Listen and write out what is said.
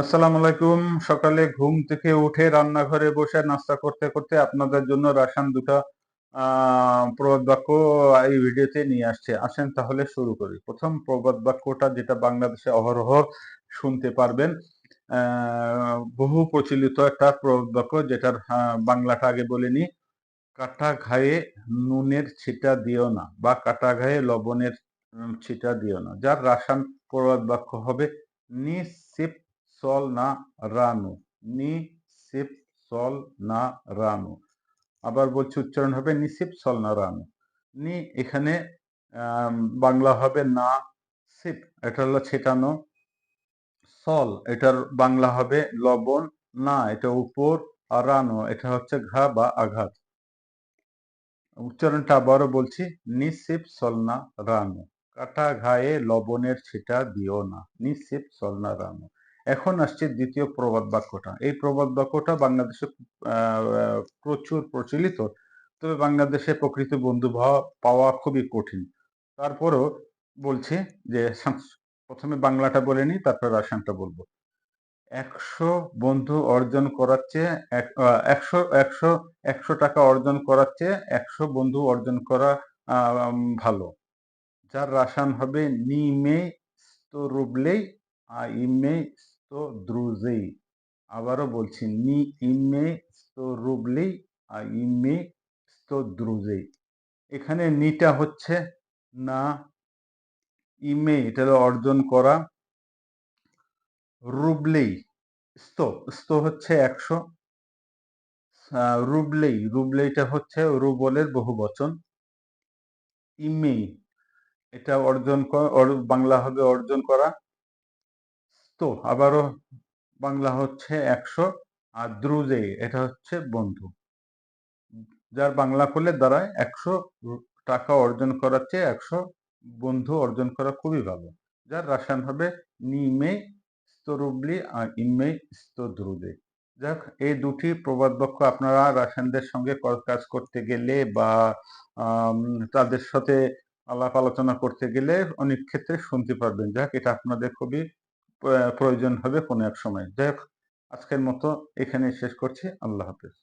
আসসালামু আলাইকুম। সকালে ঘুম থেকে উঠে রান্নাঘরে বসে নাস্তা করতে করতে আপনাদের জন্য রাসান দুটো প্রবাদ বাক্য এই ভিডিওতে নিয়ে আসছে। আসেন তাহলে শুরু করি। প্রথম প্রবাদ বাক্যটা যেটা বাংলাদেশে অহরহ শুনতে পারবেন বহু প্রচলিত একটা প্রবাদ বাক্য যেটার বাংলাটা আগে বলিনি কাটা ঘায়ে নুনের ছিটা দিও না বা কাটা ঘায়ে লবণের ছিটা দিও না। যার রাসান প্রবাদ বাক্য হবে নিসিপ সল না রানু নি সিপ সল না রানু আবার বলছি উচ্চারণ হবে নিসিপ সল না রানু নি এখানে বাংলা হবে না সিপ এটা হলো ছেটানো। সল এটার বাংলা হবে লবণ, না, এটা উপর, আর রানো, এটা হচ্ছে ঘা বা আঘাত। উচ্চারণটা আবারও বলছি নিসিপ সলনা রানু কাটা ঘায়ে লবণের ছিটা দিও না নিসিপ সলনা রানু এখন আসছে দ্বিতীয় প্রবাদ বাক্যটা। এই প্রবাদ বাক্যটা বাংলাদেশে প্রচুর প্রচলিত, তবে বাংলাদেশে প্রকৃত বন্ধু পাওয়া খুবই কঠিন। তারপরও বলছি যে প্রথমে বাংলাটা বলে নিই, তারপর রাসায়নটা বলব। একশো বন্ধু অর্জন করার চেয়ে এক- একশো একশো একশো টাকা অর্জন করার চেয়ে একশো বন্ধু অর্জন করা ভালো। যার রাসায়ন হবে নিমে স্তরুবলেই আর ইমে দ্রুজেই আবারও বলছি, নি ইমে স্তো রুবলি আর ইমে স্তো দ্রুজেই এখানে নিটা হচ্ছে না, ইমে এটা অর্জন করা। রুবলেই স্তো স্তো হচ্ছে একশো। রুবলেই রুবলেইটা হচ্ছে রুবলের বহু বচন। ইমেই এটা অর্জন বাংলা হবে অর্জন করা। তো আবারও বাংলা হচ্ছে একশো আর দ্রুজে এটা হচ্ছে বন্ধু। যার বাংলা করলে দাঁড়ায় একশো টাকা অর্জন করার চেয়ে একশো বন্ধু অর্জন করা খুবই ভালো। যার রাসায়ন হবে নিমে স্তরুবলি আর ইমে স্তদ্রুদে যাক, এই দুটি প্রবাদ বাক্য আপনারা রাসায়নদের সঙ্গে কাজ করতে গেলে বা তাদের সাথে আলাপ আলোচনা করতে গেলে অনেক ক্ষেত্রে শুনতে পারবেন। যাক, এটা আপনাদের খুবই প্রয়োজন হবে কোনো এক সময়। যাই হোক আজকের মতো এখানে শেষ করছি। আল্লাহ হাফেজ।